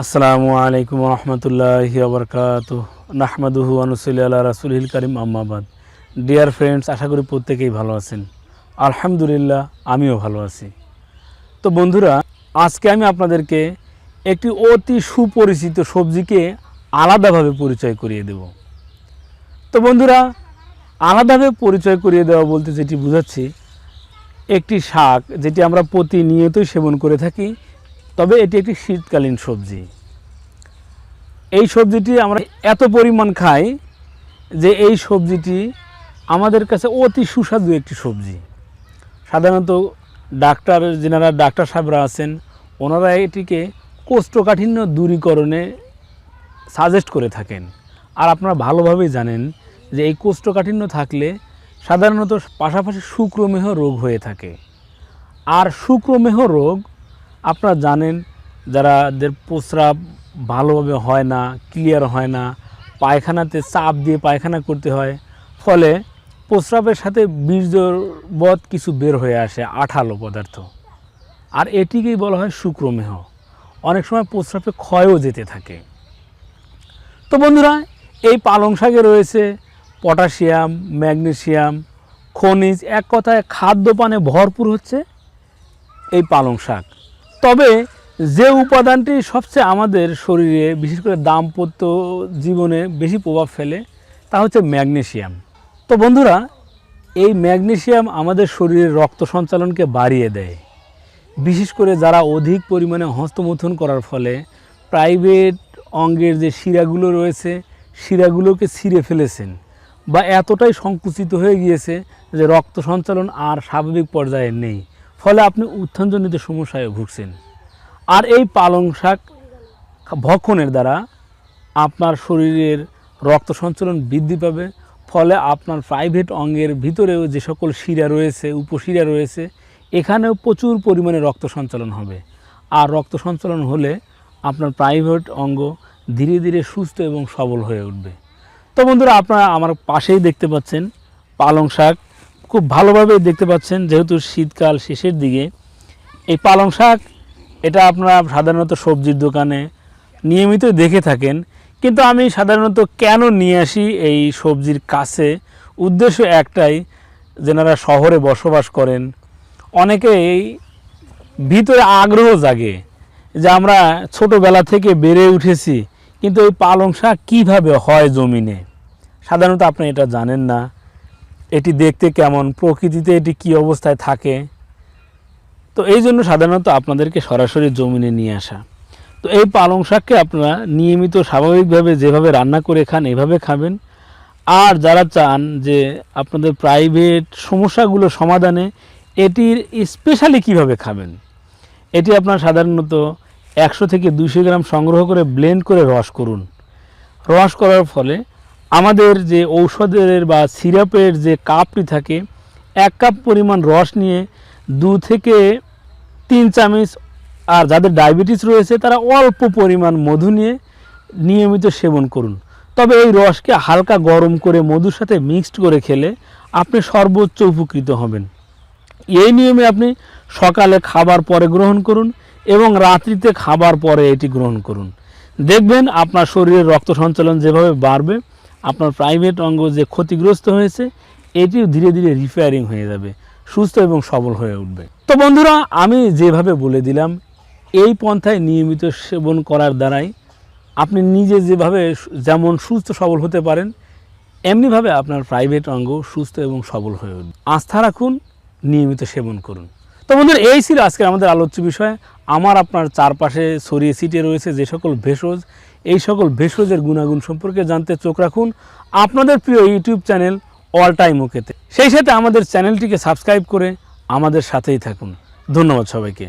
আসসালামু আলাইকুম রহমতুল্লাহি আবরকাত নাহমাদুহু আনুসুল্লি আল্লাহ রাসুলহিল করিম আম্মাবাদ ডিয়ার ফ্রেন্ডস আশা করি প্রত্যেকেই ভালো আছেন। আলহামদুলিল্লাহ, আমিও ভালো আছি। তো বন্ধুরা, আজকে আমি আপনাদেরকে একটি অতি সুপরিচিত সবজিকে আলাদাভাবে পরিচয় করিয়ে দেব। তো বন্ধুরা, আলাদাভাবে পরিচয় করিয়ে দেওয়া বলতে যেটি বুঝাচ্ছি, একটি শাক যেটি আমরা প্রতিনিয়তই সেবন করে থাকি তবে এটি একটি শীতকালীন সবজি। এই সবজিটি আমরা এত পরিমাণ খাই যে এই সবজিটি আমাদের কাছে অতি সুস্বাদু একটি সবজি। সাধারণত ডাক্তার, যেনারা ডাক্তার সাহেবরা আছেন, ওনারা এটিকে কোষ্ঠকাঠিন্য দূরীকরণে সাজেস্ট করে থাকেন। আর আপনারা ভালোভাবেই জানেন যে এই কোষ্ঠকাঠিন্য থাকলে সাধারণত পাশাপাশি শুক্রমেহ রোগ হয়ে থাকে। আর শুক্রমেহ রোগ আপনারা জানেন, যারাদের প্রস্রাব ভালোভাবে হয় না ক্লিয়ার হয় না, পায়খানাতে চাপ দিয়ে পায়খানা করতে হয়, ফলে প্রস্রাবের সাথে বীর্যবধ কিছু বের হয়ে আসে, আঠালো পদার্থ। আর এটিকেই বলা হয় শুক্রমেহ। অনেক সময় প্রস্রাবে ক্ষয়ও যেতে থাকে। তো বন্ধুরা, এই পালং শাকে রয়েছে পটাশিয়াম ম্যাগনেসিয়াম খনিজ, এক কথায় খাদ্যপানে ভরপুর হচ্ছে এই পালং শাক। তবে যে উপাদানটি সবচেয়ে আমাদের শরীরে, বিশেষ করে দাম্পত্য জীবনে বেশি প্রভাব ফেলে, তা হচ্ছে ম্যাগনেশিয়াম তো বন্ধুরা, এই ম্যাগনেশিয়াম আমাদের শরীরের রক্ত সঞ্চালনকে বাড়িয়ে দেয়। বিশেষ করে যারা অধিক পরিমাণে হস্তমথন করার ফলে প্রাইভেট অঙ্গের যে শিরাগুলো রয়েছে, শিরাগুলোকে ছিঁড়ে ফেলেছেন বা এতটাই সংকুচিত হয়ে গিয়েছে যে রক্ত সঞ্চালন আর স্বাভাবিক পর্যায়ে নেই। ফলে আপনি উত্থানজনিত সমস্যায় ভুগছেন। আর এই পালং শাক ভক্ষণের দ্বারা আপনার শরীরের রক্ত সঞ্চালন বৃদ্ধি পাবে, ফলে আপনার প্রাইভেট অঙ্গের ভিতরেও যে সকল শিরা রয়েছে, উপশিরা রয়েছে, এখানেও প্রচুর পরিমাণে রক্ত সঞ্চালন হবে। আর রক্ত সঞ্চালন হলে আপনার প্রাইভেট অঙ্গ ধীরে ধীরে সুস্থ এবং সবল হয়ে উঠবে। তো বন্ধুরা, আপনারা আমার পাশেই দেখতে পাচ্ছেন পালং শাক খুব ভালোভাবে দেখতে পাচ্ছেন যেহেতু শীতকাল শেষের দিকে। এই পালং শাক, এটা আপনারা সাধারণত সবজির দোকানে নিয়মিত দেখে থাকেন। কিন্তু আমি সাধারণত কেন নিয়ে আসি এই সবজির কাছে? উদ্দেশ্য একটাই, যেনারা শহরে বসবাস করেন, অনেকেই ভিতরে আগ্রহ জাগে যে আমরা ছোটোবেলা থেকে বেড়ে উঠেছি, কিন্তু এই পালং শাক কীভাবে হয় জমিনে? সাধারণত আপনি এটা জানেন না। এটি দেখতে কেমন? প্রকৃতিতে এটি কী অবস্থায় থাকে? তো এই জন্য সাধারণত আপনাদেরকে সরাসরি জমিনে নিয়ে আসা। তো এই পালং শাককে আপনারা নিয়মিত স্বাভাবিকভাবে যেভাবে রান্না করে খান, এভাবে খাবেন। আর যারা চান যে আপনাদের প্রাইভেট সমস্যাগুলো সমাধানে, এটির স্পেশালি কীভাবে খাবেন? এটি আপনার সাধারণত একশো থেকে দুশো গ্রাম সংগ্রহ করে ব্লেন্ড করে রস করুন। রস করার ফলে আমাদের যে ঔষধের বা সিরাপের যে কাপটি থাকে, এক কাপ পরিমাণ রস নিয়ে দু থেকে তিন চামচ, আর যাদের ডায়াবেটিস রয়েছে, তারা অল্প পরিমাণ মধু নিয়ে নিয়মিত সেবন করুন। তবে এই রসকে হালকা গরম করে মধুর সাথে মিক্সড করে খেলে আপনি সর্বোচ্চ উপকৃত হবেন। এই নিয়মে আপনি সকালে খাবার পরে গ্রহণ করুন এবং রাত্রিতে খাবার পরে এটি গ্রহণ করুন। দেখবেন আপনার শরীরের রক্ত সঞ্চালন যেভাবে বাড়বে আপনার প্রাইভেট অঙ্গ যে ক্ষতিগ্রস্ত হয়েছে, এটিও ধীরে ধীরে রিপেয়ারিং হয়ে যাবে, সুস্থ এবং সবল হয়ে উঠবে। তো বন্ধুরা, আমি যেভাবে বলে দিলাম, এই পন্থায় নিয়মিত সেবন করার দ্বারাই আপনি নিজে যেভাবে যেমন সুস্থ সবল হতে পারেন, এমনিভাবে আপনার প্রাইভেট অঙ্গ সুস্থ এবং সবল হয়ে উঠবে। আস্থা রাখুন, নিয়মিত সেবন করুন। তো বন্ধুরা, এই ছিল আজকে আমাদের আলোচ্য বিষয়। আমার আপনার চারপাশে ছড়িয়ে ছিটিয়ে রয়েছে যে সকল ভেষজ এই সকল ভেষজের গুণাগুণ সম্পর্কে জানতে চোখ রাখুন আপনাদের প্রিয় ইউটিউব চ্যানেল অল টাইম ওকেতে। সেই সাথে আমাদের চ্যানেলটিকে সাবস্ক্রাইব করে আমাদের সাথেই থাকুন। ধন্যবাদ সবাইকে।